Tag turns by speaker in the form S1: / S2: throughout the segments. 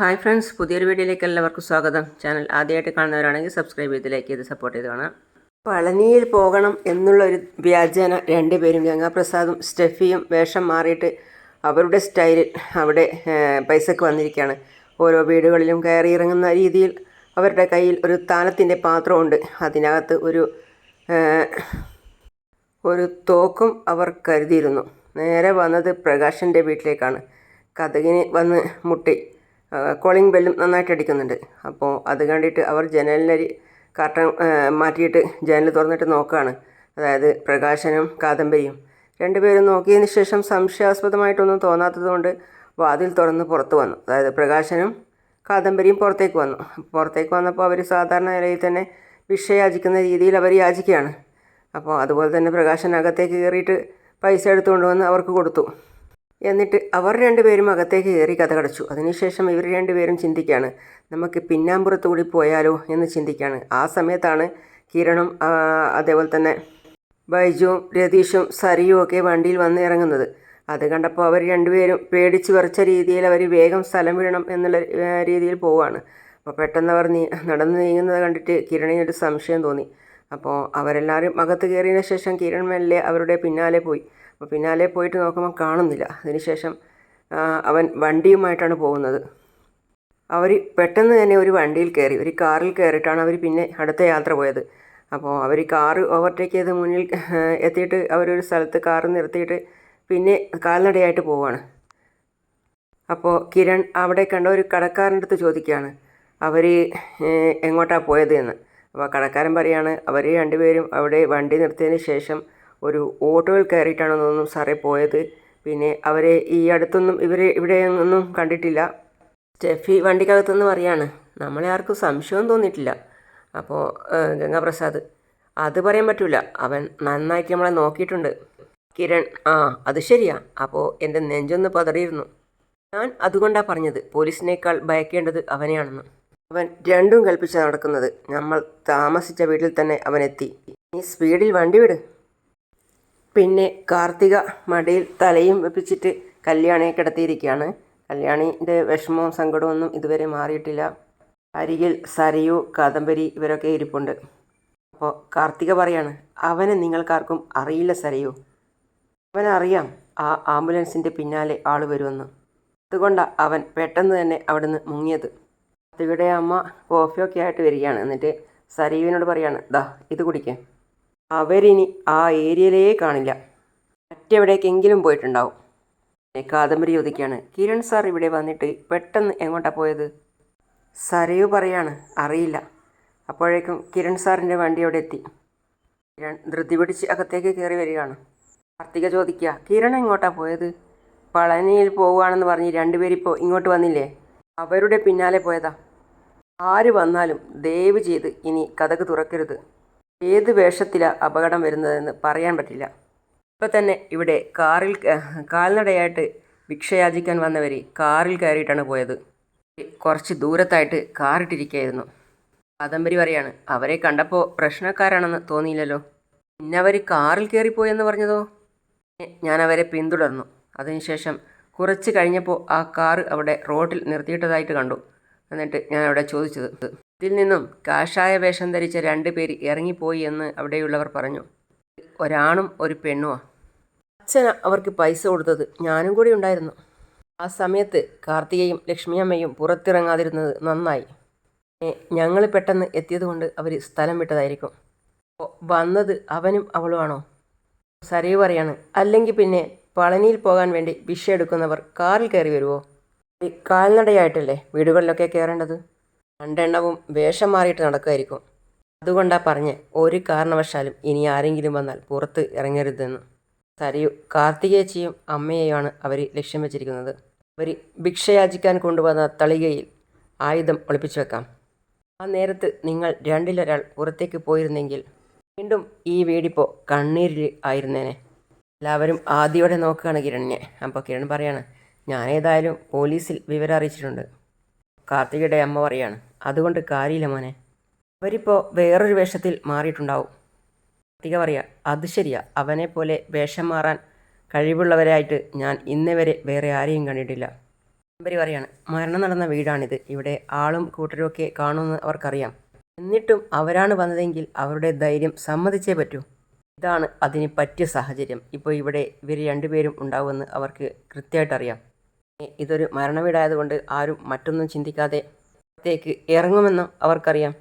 S1: Hi friends പുതിയൊരു വീഡിയോയിലേക്ക് എല്ലാവർക്കും സ്വാഗതം. ചാനൽ ആദ്യമായിട്ട് കാണുന്നവരാണെങ്കിൽ സബ്സ്ക്രൈബ് ചെയ്ത് ലൈക്ക് ചെയ്ത് സപ്പോർട്ട് ചെയ്ത് കാണാം പളനിയിൽ പോകണം എന്നുള്ളൊരു വ്യാജേന രണ്ടുപേരും ഗംഗാപ്രസാദും സ്റ്റെഫിയും വേഷം മാറിയിട്ട് അവരുടെ സ്റ്റൈലിൽ അവിടെ പൈസക്ക് വന്നിരിക്കുകയാണ്. ഓരോ വീടുകളിലും കയറി ഇറങ്ങുന്ന രീതിയിൽ അവരുടെ കയ്യിൽ ഒരു താനത്തിന്റെ പാത്രമുണ്ട്. അതിനകത്ത് ഒരു ഒരു തോക്കും അവർ കരുതിയിരുന്നു. നേരെ വന്നത് പ്രകാശന്റെ വീട്ടിലേക്കാണ്. കഥകിന് വന്ന് മുട്ടി. കോളിംഗ് ബെല്ലും നന്നായിട്ട് അടിക്കുന്നുണ്ട്. അപ്പോൾ അത് കണ്ടിട്ട് അവർ ജനലിനരി കർട്ടൻ മാറ്റിയിട്ട് ജനൽ തുറന്നിട്ട് നോക്കുകയാണ് അതായത് പ്രകാശനും കാദംബരിയും. രണ്ടുപേരും നോക്കിയതിന് ശേഷം സംശയാസ്പദമായിട്ടൊന്നും തോന്നാത്തതുകൊണ്ട് വാതിൽ തുറന്ന് പുറത്തു വന്നു. അതായത് പ്രകാശനും കാദംബരിയും പുറത്തേക്ക് വന്നു. പുറത്തേക്ക് വന്നപ്പോൾ അവർ സാധാരണ നിലയിൽ തന്നെ വിഷയാചിക്കുന്ന രീതിയിൽ അവർ യാചിക്കുകയാണ്. അപ്പോൾ അതുപോലെ തന്നെ പ്രകാശൻ അകത്തേക്ക് കയറിയിട്ട് പൈസ എടുത്തുകൊണ്ട് വന്ന് അവർക്ക് കൊടുത്തു. എന്നിട്ട് അവർ രണ്ടുപേരും അകത്തേക്ക് കയറി കഥ കടച്ചു. അതിനുശേഷം ഇവർ രണ്ടുപേരും ചിന്തിക്കുകയാണ് നമുക്ക് പിന്നാമ്പുറത്ത് കൂടി പോയാലോ? എന്ന് ചിന്തിക്കുകയാണ് ആ സമയത്താണ് കിരണും അതേപോലെ തന്നെ ബൈജുവും രതീഷും സരിയും ഒക്കെ വണ്ടിയിൽ വന്ന് ഇറങ്ങുന്നത്. അത് കണ്ടപ്പോൾ അവർ രണ്ടുപേരും പേടിച്ച് വിറച്ച രീതിയിൽ അവർ വേഗം സ്ഥലം വിടണം എന്നുള്ള രീതിയിൽ പോവുകയാണ്. അപ്പോൾ പെട്ടെന്ന് അവർ നീ നടന്ന് നീങ്ങുന്നത് കണ്ടിട്ട് കിരണിനൊരു സംശയം തോന്നി. അപ്പോൾ അവരെല്ലാവരും അകത്ത് കയറിയതിന് ശേഷം കിരൺ മെല്ലെ അവരുടെ പിന്നാലെ പോയി. അപ്പോൾ പിന്നാലെ പോയിട്ട് നോക്കുമ്പോൾ കാണുന്നില്ല. അതിനുശേഷം അവൻ വണ്ടിയുമായിട്ടാണ് പോകുന്നത്. അവർ പെട്ടെന്ന് തന്നെ ഒരു വണ്ടിയിൽ കയറി ഒരു കാറിൽ കയറിയിട്ടാണ് അവർ പിന്നെ അടുത്ത യാത്ര പോയത്. അപ്പോൾ അവർ കാറ് ഓവർടേക്ക് ചെയ്ത് മുന്നിൽ എത്തിയിട്ട് അവരൊരു സ്ഥലത്ത് കാറ് നിർത്തിയിട്ട് പിന്നെ കാൽനടയായിട്ട് പോവുകയാണ് അപ്പോൾ കിരൺ അവിടെ കണ്ട ഒരു കടക്കാരന്റെ അടുത്ത് ചോദിക്കുകയാണ് അവർ എങ്ങോട്ടാണ് പോയത് എന്ന്? അപ്പോൾ കടക്കാരൻ പറയാണ് അവർ രണ്ടുപേരും അവിടെ വണ്ടി നിർത്തിയതിന് ശേഷം ഒരു ഓട്ടോയിൽ കയറിയിട്ടാണ് തോന്നുന്നു സാറേ പോയത്. പിന്നെ അവരെ ഈ അടുത്തൊന്നും ഇവരെ ഇവിടെ ഒന്നും കണ്ടിട്ടില്ല. സ്റ്റെഫി വണ്ടിക്കകത്തുനിന്ന് പറയാണ് നമ്മളെ ആർക്കും സംശയവും തോന്നിയിട്ടില്ല. അപ്പോൾ ഗംഗാപ്രസാദ് അത് പറയാൻ പറ്റില്ല അവൻ നന്നായിട്ട് നമ്മളെ നോക്കിയിട്ടുണ്ട്. കിരൺ ആ അത് ശരിയാ. അപ്പോൾ എന്റെ നെഞ്ചൊന്ന് പതറിയിരുന്നു. ഞാൻ അതുകൊണ്ടാണ് പറഞ്ഞത് പോലീസിനേക്കാൾ ഭയക്കേണ്ടത് അവനെയാണെന്ന്. അവൻ രണ്ടും കൽപ്പിച്ച നടക്കുന്നത്. നമ്മൾ താമസിച്ച വീട്ടിൽ തന്നെ അവനെത്തി. നീ സ്പീഡിൽ വണ്ടി വിട്. പിന്നെ കാർത്തിക മടിയിൽ തലയും വെപ്പിച്ചിട്ട് കല്യാണിയെ കിടത്തിയിരിക്കുകയാണ്. കല്യാണിന്റെ വിഷമവും സങ്കടവും ഒന്നും ഇതുവരെ മാറിയിട്ടില്ല. അരികിൽ സരയു കാദംബരി ഇവരൊക്കെ ഇരിപ്പുണ്ട്. അപ്പോൾ കാർത്തിക പറയാണ് അവനെ നിങ്ങൾക്കാർക്കും അറിയില്ല സരയു. അവനറിയാം ആ ആംബുലൻസിന്റെ പിന്നാലെ ആൾ വരുമെന്ന്. അതുകൊണ്ടാണ് അവൻ പെട്ടെന്ന് തന്നെ അവിടുന്ന് മുങ്ങിയത്. കാർത്തികയുടെ അമ്മ കോഫിയൊക്കെ ആയിട്ട് വരികയാണ്. എന്നിട്ട് സരയുവിനോട് പറയാണ് ദാ ഇത് കുടിക്കേ. അവരിനി ആ ഏരിയയിലേ കാണില്ല. മറ്റെവിടേക്കെങ്കിലും പോയിട്ടുണ്ടാവും. കാദംബരി ചോദിക്കുകയാണ് കിരൺ സാർ ഇവിടെ വന്നിട്ട് പെട്ടെന്ന് എങ്ങോട്ടാണ് പോയത്? സരയു പറയാണ് അറിയില്ല. അപ്പോഴേക്കും കിരൺ സാറിന്റെ വണ്ടി അവിടെ എത്തി. കിരൺ ധൃതി പിടിച്ച് അകത്തേക്ക് കയറി വരികയാണ്. കാർത്തിക ചോദിക്കുക കിരൺ എങ്ങോട്ടാണ് പോയത്? പളനിയിൽ പോവുകയാണെന്ന് പറഞ്ഞ് രണ്ടുപേരിപ്പോൾ ഇങ്ങോട്ട് വന്നില്ലേ? അവരുടെ പിന്നാലെ പോയതാ. ആര് വന്നാലും ദയവ് ചെയ്ത് ഇനി കഥക്ക് തുറക്കരുത്. ഏത് വേഷത്തിലാണ് അപകടം വരുന്നതെന്ന് പറയാൻ പറ്റില്ല. ഇപ്പം തന്നെ ഇവിടെ കാറിൽ കാൽനടയായിട്ട് ഭിക്ഷയാചിക്കാൻ വന്നവർ കാറിൽ കയറിയിട്ടാണ് പോയത്. കുറച്ച് ദൂരത്തായിട്ട് കാറിട്ടിരിക്കുകയായിരുന്നു കാദംബരി പറയാണ് അവരെ കണ്ടപ്പോൾ പ്രശ്നക്കാരാണെന്ന് തോന്നിയില്ലല്ലോ. പിന്നെ അവർ കാറിൽ കയറിപ്പോയെന്ന് പറഞ്ഞതോ? ഞാൻ അവരെ പിന്തുടർന്നു. അതിനുശേഷം കുറച്ച് കഴിഞ്ഞപ്പോൾ ആ കാറ് അവിടെ റോഡിൽ നിർത്തിയിട്ടതായിട്ട് കണ്ടു. എന്നിട്ട് ഞാൻ അവിടെ ചോദിച്ചത് ഇതിൽ നിന്നും കാഷായ വേഷം ധരിച്ച രണ്ട് പേര് ഇറങ്ങിപ്പോയി എന്ന് അവിടെയുള്ളവർ പറഞ്ഞു. ഒരാണും ഒരു പെണ്ണുമാ അച്ഛന അവർക്ക് പൈസ കൊടുത്തത് ഞാനും കൂടി ഉണ്ടായിരുന്നു. ആ സമയത്ത് കാർത്തികയും ലക്ഷ്മിയമ്മയും പുറത്തിറങ്ങാതിരുന്നത് നന്നായി. ഞങ്ങൾ പെട്ടെന്ന് എത്തിയതുകൊണ്ട് അവർ സ്ഥലം വിട്ടതായിരിക്കും. വന്നത് അവനും അവളുമാണോ? സരയു പറയാണ് അല്ലെങ്കിൽ പിന്നെ പളനിയിൽ പോകാൻ വേണ്ടി ഭിക്ഷ എടുക്കുന്നവർ കാറിൽ കയറി വരുമോ കാൽനടയായിട്ടല്ലേ വീടുകളിലൊക്കെ കയറേണ്ടത്? രണ്ടെണ്ണവും വേഷം മാറിയിട്ട് നടക്കുമായിരിക്കും അതുകൊണ്ടാ പറഞ്ഞ് ഒരു കാരണവശാലും ഇനി ആരെങ്കിലും വന്നാൽ പുറത്ത് ഇറങ്ങരുതെന്ന്. സരിയു കാർത്തികേച്ചിയും അമ്മയെയുമാണ് അവർ ലക്ഷ്യം വെച്ചിരിക്കുന്നത്. അവർ ഭിക്ഷയാചിക്കാൻ കൊണ്ടുവന്ന തളികയിൽ ആയുധം ഒളിപ്പിച്ചു വെക്കാം. ആ നേരത്ത് നിങ്ങൾ രണ്ടിലൊരാൾ പുറത്തേക്ക് പോയിരുന്നെങ്കിൽ വീണ്ടും ഈ വീടിപ്പോൾ കണ്ണീരിൽ ആയിരുന്നേനെ. എല്ലാവരും ആദ്യയോടെ നോക്കുകയാണ് കിരണിനെ അപ്പോൾ കിരൺ പറയാണ് ഞാനേതായാലും പോലീസിൽ വിവരം അറിയിച്ചിട്ടുണ്ട്. കാർത്തികയുടെ അമ്മ പറയാണ് അതുകൊണ്ട് കാര്യമില്ല മോനെ. അവരിപ്പോൾ വേറൊരു വേഷത്തിൽ മാറിയിട്ടുണ്ടാവും. അധികം പറയുക അത് ശരിയാ. അവനെ പോലെ വേഷം മാറാൻ കഴിവുള്ളവരായിട്ട് ഞാൻ ഇന്നേ വരെ വേറെ ആരെയും കണ്ടിട്ടില്ല. നമ്പരി പറയാണ് മരണം നടന്ന വീടാണിത്. ഇവിടെ ആളും കൂട്ടരുമൊക്കെ കാണുമെന്ന് അവർക്കറിയാം. എന്നിട്ടും അവരാണ് വന്നതെങ്കിൽ അവരുടെ ധൈര്യം സമ്മതിച്ചേ പറ്റൂ. ഇതാണ് അതിന് പറ്റിയ സാഹചര്യം. ഇപ്പോൾ ഇവിടെ ഇവർ രണ്ടുപേരും ഉണ്ടാവുമെന്ന് അവർക്ക് കൃത്യമായിട്ട് അറിയാം ഇ- ഇതൊരു മരണവീടായതുകൊണ്ട് ആരും മറ്റൊന്നും ചിന്തിക്കാതെ അകത്തേക്ക് ഇറങ്ങുമെന്ന് അവർക്കറിയാം.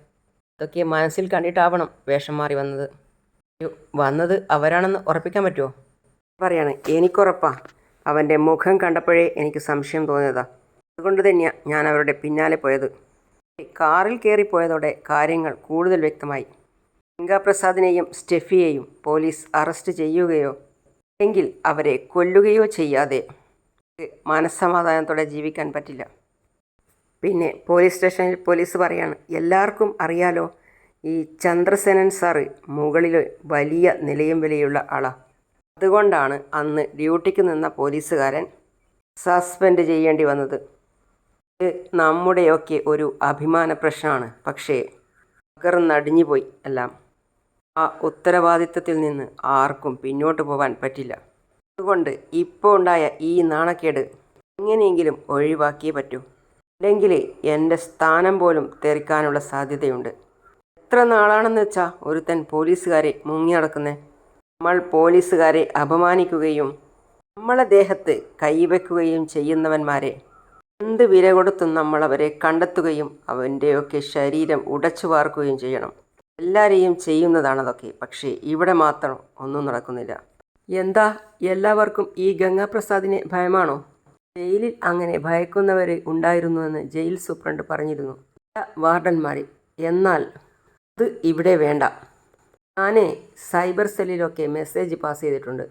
S1: ഇതൊക്കെ മനസ്സിൽ കണ്ടിട്ടാവണം വേഷം മാറി വന്നത്. വന്നത് അവരാണെന്ന് ഉറപ്പിക്കാൻ പറ്റുമോ പറയാണ് എനിക്കുറപ്പാ. അവന്റെ മുഖം കണ്ടപ്പോഴേ എനിക്ക് സംശയം തോന്നിയതാ. അതുകൊണ്ട് തന്നെയാണ് ഞാൻ അവരുടെ പിന്നാലെ പോയത്. കാറിൽ കയറിപ്പോയതോടെ കാര്യങ്ങൾ കൂടുതൽ വ്യക്തമായി. ഗംഗാപ്രസാദിനെയും സ്റ്റെഫിയെയും പോലീസ് അറസ്റ്റ് ചെയ്യുകയോ എങ്കിൽ അവരെ കൊല്ലുകയോ ചെയ്യാതെ മനസ്സമാധാനത്തോടെ ജീവിക്കാൻ പറ്റില്ല. പിന്നെ പോലീസ് സ്റ്റേഷനിൽ പോലീസ് പറയാണ് എല്ലാവർക്കും അറിയാലോ ഈ ചന്ദ്രസേനൻ സാറ് മുകളിൽ വലിയ നിലയും വിലയുള്ള ആളാണ് അതുകൊണ്ടാണ് അന്ന് ഡ്യൂട്ടിക്ക് നിന്ന പോലീസുകാരൻ സസ്പെൻഡ് ചെയ്യേണ്ടി വന്നത്. ഇത് നമ്മുടെയൊക്കെ ഒരു അഭിമാന പ്രശ്നമാണ് പക്ഷേ അകർന്നടിഞ്ഞു പോയി എല്ലാം. ആ ഉത്തരവാദിത്തത്തിൽ നിന്ന് ആർക്കും പിന്നോട്ട് പോകാൻ പറ്റില്ല. അതുകൊണ്ട് ഇപ്പോൾ ഉണ്ടായ ഈ നാണക്കേട് എങ്ങനെയെങ്കിലും ഒഴിവാക്കിയേ പറ്റൂ. അല്ലെങ്കിൽ എന്റെ സ്ഥാനം പോലും തെറിക്കാനുള്ള സാധ്യതയുണ്ട്. എത്ര നാളാണെന്ന് വെച്ചാൽ ഒരുത്തൻ പോലീസുകാരെ മുങ്ങി നടക്കുന്നേ? നമ്മൾ പോലീസുകാരെ അപമാനിക്കുകയും നമ്മളെ ദേഹത്ത് കൈവയ്ക്കുകയും ചെയ്യുന്നവന്മാരെ എന്ത് വില കൊടുത്തും നമ്മൾ അവരെ കണ്ടെത്തുകയും അവന്റെയൊക്കെ ശരീരം ഉടച്ചു വാർക്കുകയും ചെയ്യണം. എല്ലാവരെയും ചെയ്യുന്നതാണതൊക്കെ പക്ഷേ ഇവിടെ മാത്രം ഒന്നും നടക്കുന്നില്ല. എന്താ? എല്ലാവർക്കും ഈ ഗംഗാപ്രസാദിനെ ഭയമാണോ? ജയിലിൽ അങ്ങനെ ഭയക്കുന്നവർ ഉണ്ടായിരുന്നുവെന്ന് ജയിൽ സൂപ്രണ്ട് പറഞ്ഞിരുന്നു. വാർഡന്മാരെ എന്നാൽ അത് ഇവിടെ വേണ്ട. ഞാൻ സൈബർ സെല്ലിലൊക്കെ മെസ്സേജ് പാസ് ചെയ്തിട്ടുണ്ട്.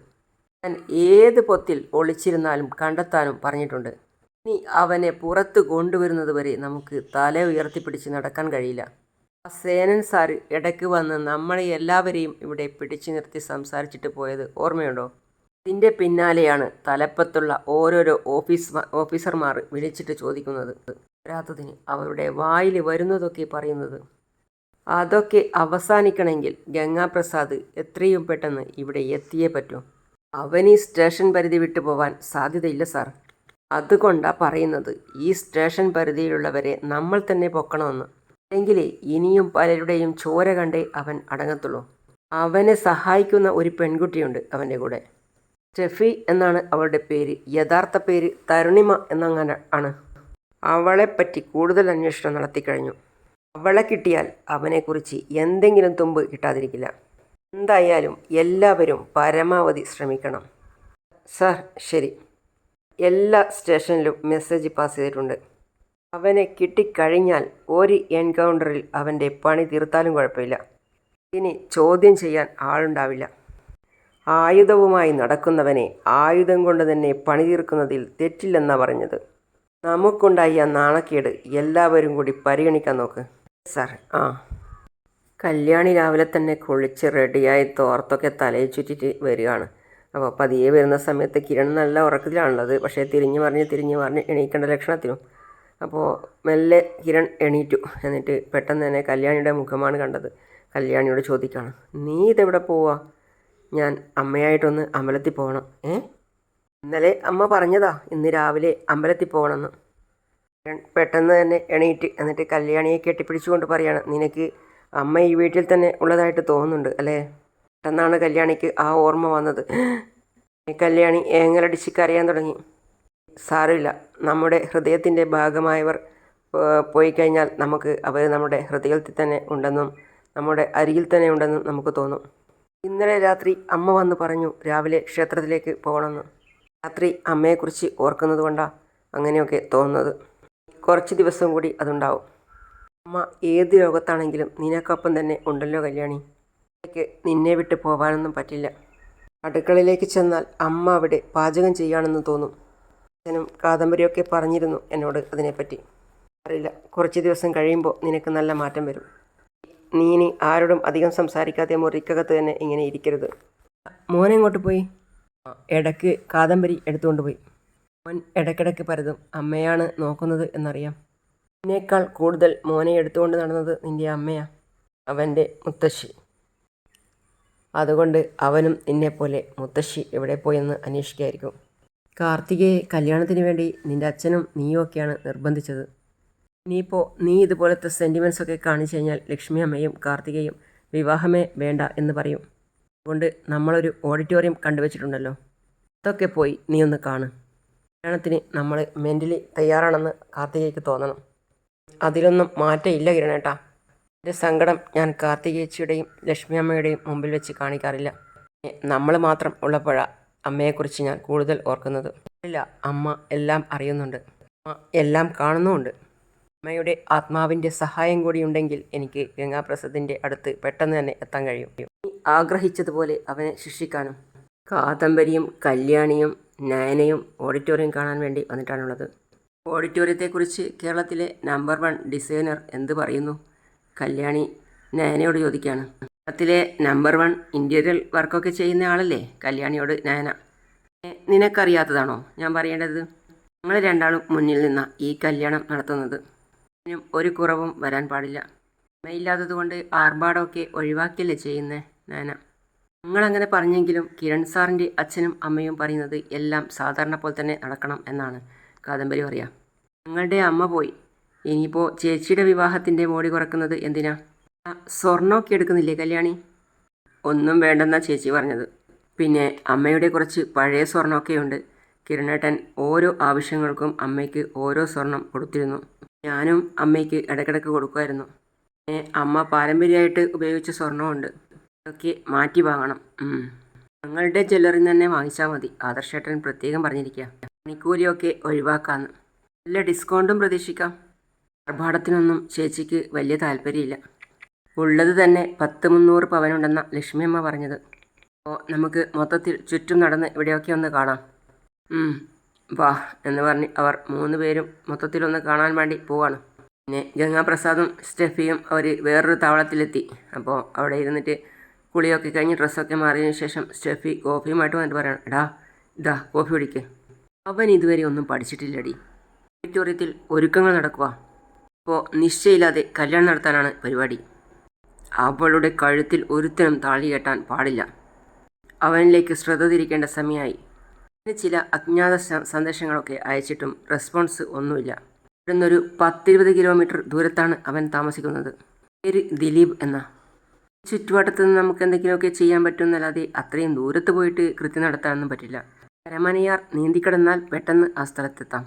S1: ഞാൻ ഏത് പൊത്തിൽ ഒളിച്ചിരുന്നാലും കണ്ടെത്താനും പറഞ്ഞിട്ടുണ്ട്. ഇനി അവനെ പുറത്ത് കൊണ്ടുവരുന്നത് വരെ നമുക്ക് തല ഉയർത്തിപ്പിടിച്ച് നടക്കാൻ കഴിയില്ല. ആ സേനൻ സാർ ഇടയ്ക്ക് വന്ന് നമ്മളെ എല്ലാവരെയും ഇവിടെ പിടിച്ചു നിർത്തി സംസാരിച്ചിട്ട് പോയത് ഓർമ്മയുണ്ടോ? ഇതിന്റെ പിന്നാലെയാണ് തലപ്പത്തുള്ള ഓരോരോ ഓഫീസ് ഓഫീസർമാർ വിളിച്ചിട്ട് ചോദിക്കുന്നത്. വരാത്തതിന് അവരുടെ വായിൽ വരുന്നതൊക്കെ പറയുന്നത്. അതൊക്കെ അവസാനിക്കണമെങ്കിൽ ഗംഗാപ്രസാദ് എത്രയും പെട്ടെന്ന് ഇവിടെ എത്തിയേ പറ്റൂ. അവൻ ഈ സ്റ്റേഷൻ പരിധി വിട്ടു പോവാൻ സാധ്യതയില്ല സാർ. അതുകൊണ്ടാണ് പറയുന്നത് ഈ സ്റ്റേഷൻ പരിധിയിലുള്ളവരെ നമ്മൾ തന്നെ പൊക്കണമെന്ന്. അല്ലെങ്കിൽ ഇനിയും പലരുടെയും ചോര കണ്ടേ അവൻ അടങ്ങത്തുള്ളൂ. അവനെ സഹായിക്കുന്ന ഒരു പെൺകുട്ടിയുണ്ട് അവന്റെ കൂടെ. സ്റ്റെഫി എന്നാണ് അവളുടെ പേര്. യഥാർത്ഥ പേര് തരുണിമ എന്നങ്ങനെ ആണ്. അവളെപ്പറ്റി കൂടുതൽ അന്വേഷണം നടത്തി കഴിഞ്ഞു. അവളെ കിട്ടിയാൽ അവനെക്കുറിച്ച് എന്തെങ്കിലും തുമ്പ് കിട്ടാതിരിക്കില്ല. എന്തായാലും എല്ലാവരും പരമാവധി ശ്രമിക്കണം. സാർ ശരി. എല്ലാ സ്റ്റേഷനിലും മെസ്സേജ് പാസ് ചെയ്തിട്ടുണ്ട്. അവനെ കിട്ടിക്കഴിഞ്ഞാൽ ഒരു എൻകൗണ്ടറിൽ അവന്റെ പണി തീർത്താലും കുഴപ്പമില്ല. ഇനി ചോദ്യം ചെയ്യാൻ ആളുണ്ടാവില്ല. ആയുധവുമായി നടക്കുന്നവനെ ആയുധം കൊണ്ട് തന്നെ പണി തീർക്കുന്നതിൽ തെറ്റില്ലെന്ന പറഞ്ഞത്. നമുക്കുണ്ടായ നാണക്കേട് എല്ലാവരും കൂടി പരിഗണിക്കാൻ നോക്ക്. സാർ ആ. കല്യാണി രാവിലെ തന്നെ കുളിച്ച് റെഡിയായി തോർത്തൊക്കെ തലയിൽ ചുറ്റിട്ട് വരികയാണ്. അപ്പോൾ പതിയെ വരുന്ന സമയത്ത് കിരൺ നല്ല ഉറക്കത്തിലാണുള്ളത്. പക്ഷേ തിരിഞ്ഞു മറിഞ്ഞ് തിരിഞ്ഞു മറിഞ്ഞ് എണീക്കേണ്ട ലക്ഷണത്തിനും അപ്പോൾ മെല്ലെ കിരൺ എണീറ്റു. എന്നിട്ട് പെട്ടെന്ന് തന്നെ കല്യാണിയുടെ മുഖമാണ് കണ്ടത്. കല്യാണിയോട് ചോദിക്കുകയാണ് നീ ഇതെവിടെ പോവാ? ഞാൻ അമ്മയായിട്ടൊന്ന് അമ്പലത്തിൽ പോകണം ഏ? ഇന്നലെ അമ്മ പറഞ്ഞതാ ഇന്ന് രാവിലെ അമ്പലത്തിൽ പോകണമെന്ന്. പെട്ടെന്ന് തന്നെ എണീറ്റ് എന്നിട്ട് കല്യാണിയെ കെട്ടിപ്പിടിച്ചുകൊണ്ട് പറയാണ് നിനക്ക് അമ്മ ഈ വീട്ടിൽ തന്നെ ഉള്ളതായിട്ട് തോന്നുന്നുണ്ട് അല്ലേ? പെട്ടെന്നാണ് കല്യാണിക്ക് ആ ഓർമ്മ വന്നത്. കല്യാണി ഏങ്ങലടിച്ച് കരയാൻ തുടങ്ങി. സാരമില്ല നമ്മുടെ ഹൃദയത്തിന്റെ ഭാഗമായവർ പോയി കഴിഞ്ഞാൽ നമുക്ക് അവർ നമ്മുടെ ഹൃദയത്തിൽ തന്നെ ഉണ്ടെന്നും നമ്മുടെ അരികിൽ തന്നെ ഉണ്ടെന്നും നമുക്ക് തോന്നും. ഇന്നലെ രാത്രി അമ്മ വന്ന് പറഞ്ഞു രാവിലെ ക്ഷേത്രത്തിലേക്ക് പോകണമെന്ന്. രാത്രി അമ്മയെക്കുറിച്ച് ഓർക്കുന്നത് കൊണ്ടാണ് അങ്ങനെയൊക്കെ തോന്നുന്നത്. കുറച്ച് ദിവസം കൂടി അതുണ്ടാവും. അമ്മ ഏത് ലോകത്താണെങ്കിലും നിനക്കൊപ്പം തന്നെ ഉണ്ടല്ലോ കല്യാണി. നിന്നെ വിട്ട് പോകാനൊന്നും പറ്റില്ല. അടുക്കളയിലേക്ക് ചെന്നാൽ അമ്മ അവിടെ പാചകം ചെയ്യാണെന്ന് തോന്നും. അച്ഛനും കാദംബരിയൊക്കെ പറഞ്ഞിരുന്നു എന്നോട് അതിനെപ്പറ്റി. അറിയില്ല. കുറച്ച് ദിവസം കഴിയുമ്പോൾ നിനക്ക് നല്ല മാറ്റം വരും. നീ ഇനി ആരോടും അധികം സംസാരിക്കാതെ മുറിക്കകത്ത് തന്നെ ഇങ്ങനെ ഇരിക്കരുത്. മോനെ എങ്ങോട്ട് പോയി? ഇടയ്ക്ക് കാദംബരി എടുത്തുകൊണ്ട് പോയി. മോൻ ഇടയ്ക്കിടയ്ക്ക് പരതും അമ്മയാണ് നോക്കുന്നത് എന്നറിയാം. എന്നേക്കാൾ കൂടുതൽ മോനെ എടുത്തുകൊണ്ട് നടന്നത് നിന്റെ അമ്മയാ അവന്റെ മുത്തശ്ശി. അതുകൊണ്ട് അവനും നിന്നെപ്പോലെ മുത്തശ്ശി എവിടെ പോയെന്ന് അന്വേഷിക്കായിരിക്കും. കാർത്തികയെ കല്യാണത്തിന് വേണ്ടി നിന്റെ അച്ഛനും നീയും ഒക്കെയാണ് ഇനിയിപ്പോൾ നീ ഇതുപോലത്തെ സെന്റിമെന്റ്സ് ഒക്കെ കാണിച്ചു കഴിഞ്ഞാൽ ലക്ഷ്മി അമ്മയും കാർത്തികയും വിവാഹമേ വേണ്ട എന്ന് പറയും. അതുകൊണ്ട് നമ്മളൊരു ഓഡിറ്റോറിയം കണ്ടുവച്ചിട്ടുണ്ടല്ലോ. അതൊക്കെ പോയി നീ ഒന്ന് കാണ്. കല്യാണത്തിന് നമ്മൾ മെന്റലി തയ്യാറാണെന്ന് കാർത്തികയ്ക്ക് തോന്നണം. അതിലൊന്നും മാറ്റമില്ല കിരണേട്ടാ. എന്റെ സങ്കടം ഞാൻ കാർത്തികേച്ചിയുടെയും ലക്ഷ്മി അമ്മയുടെയും മുമ്പിൽ വെച്ച് കാണിക്കാറില്ല. നമ്മൾ മാത്രം ഉള്ളപ്പോഴാണ് അമ്മയെക്കുറിച്ച് ഞാൻ കൂടുതൽ ഓർക്കുന്നത്. ഇല്ല അമ്മ എല്ലാം അറിയുന്നുണ്ട്. അമ്മ എല്ലാം കാണുന്നുമുണ്ട്. അമ്മയുടെ ആത്മാവിന്റെ സഹായം കൂടി ഉണ്ടെങ്കിൽ എനിക്ക് ഗംഗാപ്രസാദിന്റെ അടുത്ത് പെട്ടെന്ന് തന്നെ എത്താൻ കഴിയും. ആഗ്രഹിച്ചതുപോലെ അവനെ ശിക്ഷിക്കാനും കാദംബരിയും കല്യാണിയും നയനയും ഓഡിറ്റോറിയം കാണാൻ വേണ്ടി വന്നിട്ടാണുള്ളത്. ഓഡിറ്റോറിയത്തെക്കുറിച്ച് കേരളത്തിലെ നമ്പർ വൺ ഡിസൈനർ എന്ത് പറയുന്നു? കല്യാണി നയനയോട് ചോദിക്കുകയാണ്. കേരളത്തിലെ നമ്പർ വൺ ഇന്റീരിയർ വർക്കൊക്കെ ചെയ്യുന്ന ആളല്ലേ? കല്യാണിയോട് നയന. നിനക്കറിയാത്തതാണോ? ഞാൻ പറയേണ്ടത്. നിങ്ങൾ രണ്ടാളും മുന്നിൽ നിന്ന ഈ കല്യാണം നടത്തുന്നത്. ഒരു കുറവും വരാൻ പാടില്ല. അമ്മയില്ലാത്തത് കൊണ്ട് ആർഭാടമൊക്കെ ഒഴിവാക്കിയല്ലേ ചെയ്യുന്നേ നാന? നിങ്ങളങ്ങനെ പറഞ്ഞെങ്കിലും കിരൺ സാറിന്റെ അച്ഛനും അമ്മയും പറയുന്നത് എല്ലാം സാധാരണ പോലെ തന്നെ നടക്കണം എന്നാണ് കാദംബരി പറയാം. നിങ്ങളുടെ അമ്മ പോയി. ഇനിയിപ്പോൾ ചേച്ചിയുടെ വിവാഹത്തിന്റെ മോടി കുറക്കുന്നത് എന്തിനാ? സ്വർണമൊക്കെ എടുക്കുന്നില്ലേ കല്യാണി? ഒന്നും വേണ്ടെന്നാ ചേച്ചി പറഞ്ഞത്. പിന്നെ അമ്മയുടെ കുറച്ച് പഴയ സ്വർണമൊക്കെയുണ്ട്. കിരണേട്ടൻ ഓരോ ആവശ്യങ്ങൾക്കും അമ്മയ്ക്ക് ഓരോ സ്വർണം കൊടുത്തിരുന്നു. ഞാനും അമ്മയ്ക്ക് ഇടയ്ക്കിടയ്ക്ക് കൊടുക്കുമായിരുന്നു. അമ്മ പാരമ്പര്യമായിട്ട് ഉപയോഗിച്ച സ്വർണമുണ്ട് അതൊക്കെ മാറ്റി വാങ്ങണം. ഞങ്ങളുടെ ജ്വല്ലറിയിൽ തന്നെ വാങ്ങിച്ചാൽ മതി. ആദർശേട്ടൻ പ്രത്യേകം പറഞ്ഞിരിക്കുക പണിക്കൂലിയൊക്കെ ഒഴിവാക്കാന്ന്. നല്ല ഡിസ്കൗണ്ടും പ്രതീക്ഷിക്കാം. ആർഭാടത്തിനൊന്നും ചേച്ചിക്ക് വലിയ താല്പര്യമില്ല. ഉള്ളത് തന്നെ പത്ത് മുന്നൂറ് പവനുണ്ടെന്ന ലക്ഷ്മിയമ്മ പറഞ്ഞത്. അപ്പോൾ നമുക്ക് മൊത്തത്തിൽ ചുറ്റും നടന്ന് ഇവിടെയൊക്കെ ഒന്ന് കാണാം. വാ എന്ന് പറഞ്ഞ് അവർ മൂന്ന് പേരും മൊത്തത്തിലൊന്ന് കാണാൻ വേണ്ടി പോവാണ്. പിന്നെ ഗംഗാപ്രസാദും സ്റ്റെഫിയും അവർ വേറൊരു താവളത്തിലെത്തി. അപ്പോൾ അവിടെ ഇരുന്നിട്ട് കുളിയൊക്കെ കഴിഞ്ഞ് ഡ്രസ്സൊക്കെ മാറിയതിന് ശേഷം സ്റ്റെഫി കോഫിയുമായിട്ട് വന്നിട്ട് പറയണം എടാ ഇതാ കോഫി കുടിക്ക്. അവൻ ഇതുവരെ ഒന്നും പഠിച്ചിട്ടില്ലടി. ഓഡിറ്റോറിയത്തിൽ ഒരുക്കങ്ങൾ നടക്കുക അപ്പോൾ നിശ്ചയില്ലാതെ കല്യാണം നടത്താനാണ് പരിപാടി. അവളുടെ കഴുത്തിൽ ഒരുത്തനും താളി കെട്ടാൻ പാടില്ല. അവനിലേക്ക് ശ്രദ്ധ തിരിക്കേണ്ട സമയമായി. പിന്നെ ചില അജ്ഞാത സന്ദേശങ്ങളൊക്കെ അയച്ചിട്ടും റെസ്പോൺസ് ഒന്നുമില്ല. ഇവിടുന്നൊരു പത്തിരുപത് കിലോമീറ്റർ ദൂരത്താണ് അവൻ താമസിക്കുന്നത്. പേര് ദിലീപ് എന്ന. ചുറ്റുവട്ടത്ത് നിന്ന് നമുക്ക് എന്തെങ്കിലുമൊക്കെ ചെയ്യാൻ പറ്റുമെന്നല്ലാതെ അത്രയും ദൂരത്ത് പോയിട്ട് കൃത്യം നടത്താനൊന്നും പറ്റില്ല. കരമനയാർ നീന്തിക്കിടന്നാൽ പെട്ടെന്ന് ആ സ്ഥലത്തെത്താം.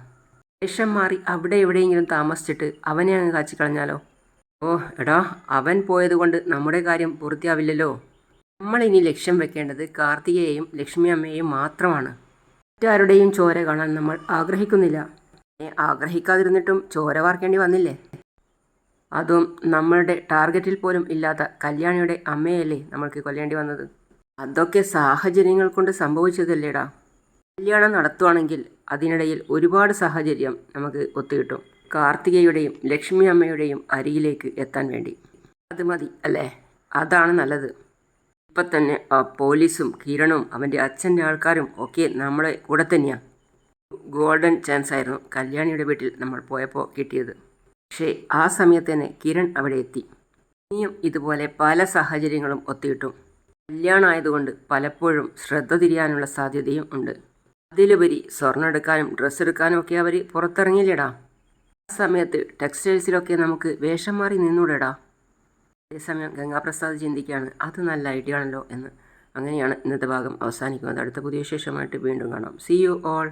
S1: വേഷം മാറി അവിടെ എവിടെയെങ്കിലും താമസിച്ചിട്ട് അവനെ അങ്ങ് കാച്ചിക്കളഞ്ഞാലോ? ഓ എടാ അവൻ പോയതുകൊണ്ട് നമ്മുടെ കാര്യം പൂർത്തിയാവില്ലല്ലോ. നമ്മളിനി ലക്ഷ്യം വെക്കേണ്ടത് കാർത്തികയെയും ലക്ഷ്മി അമ്മയെയും മാത്രമാണ്. മറ്റാരുടെയും ചോര കാണാൻ നമ്മൾ ആഗ്രഹിക്കുന്നില്ല. ആഗ്രഹിക്കാതിരുന്നിട്ടും ചോര വാർക്കേണ്ടി വന്നില്ലേ? അതും നമ്മളുടെ ടാർഗറ്റിൽ പോലും ഇല്ലാത്ത കല്യാണിയുടെ അമ്മയല്ലേ നമ്മൾക്ക് കൊല്ലേണ്ടി വന്നത്? അതൊക്കെ സാഹചര്യങ്ങൾ കൊണ്ട് സംഭവിച്ചതല്ലേടാ? കല്യാണം നടത്തുവാണെങ്കിൽ അതിനിടയിൽ ഒരുപാട് സാഹചര്യം നമുക്ക് ഒത്തുകിട്ടും. കാർത്തികയുടെയും ലക്ഷ്മി അമ്മയുടെയും അരിയിലേക്ക് എത്താൻ വേണ്ടി. അത് മതി അല്ലേ? അതാണ് നല്ലത്. ഇപ്പം തന്നെ ആ പോലീസും കിരണും അവന്റെ അച്ഛന്റെ ആൾക്കാരും ഒക്കെ നമ്മളെ കൂടെ തന്നെയാണ് ഗോൾഡൻ ചാൻസ് ആയിരുന്നു കല്യാണിയുടെ വീട്ടിൽ നമ്മൾ പോയപ്പോൾ കിട്ടിയത്. പക്ഷേ ആ സമയത്ത് തന്നെ കിരൺ അവിടെ എത്തി. ഇനിയും ഇതുപോലെ പല സാഹചര്യങ്ങളും ഒത്തിയിട്ടും. കല്യാണമായതുകൊണ്ട് പലപ്പോഴും ശ്രദ്ധ തിരിയാനുള്ള സാധ്യതയും ഉണ്ട്. അതിലുപരി സ്വർണം എടുക്കാനും ഡ്രസ്സ് എടുക്കാനും ഒക്കെ അവർ പുറത്തിറങ്ങിയില്ലടാ ആ സമയത്ത് ടെക്സ്റ്റൈൽസിലൊക്കെ നമുക്ക് വേഷം മാറി നിന്നൂടെടാ. അതേസമയം ഗംഗാപ്രസാദ് ചിന്തിക്കുകയാണ് അത് നല്ല ഐഡിയ ആണല്ലോ എന്ന്. അങ്ങനെയാണ് ഇന്നത്തെ ഭാഗം അവസാനിക്കുന്നത്. അടുത്ത പുതിയ വിശേഷമായിട്ട് വീണ്ടും കാണാം. C you all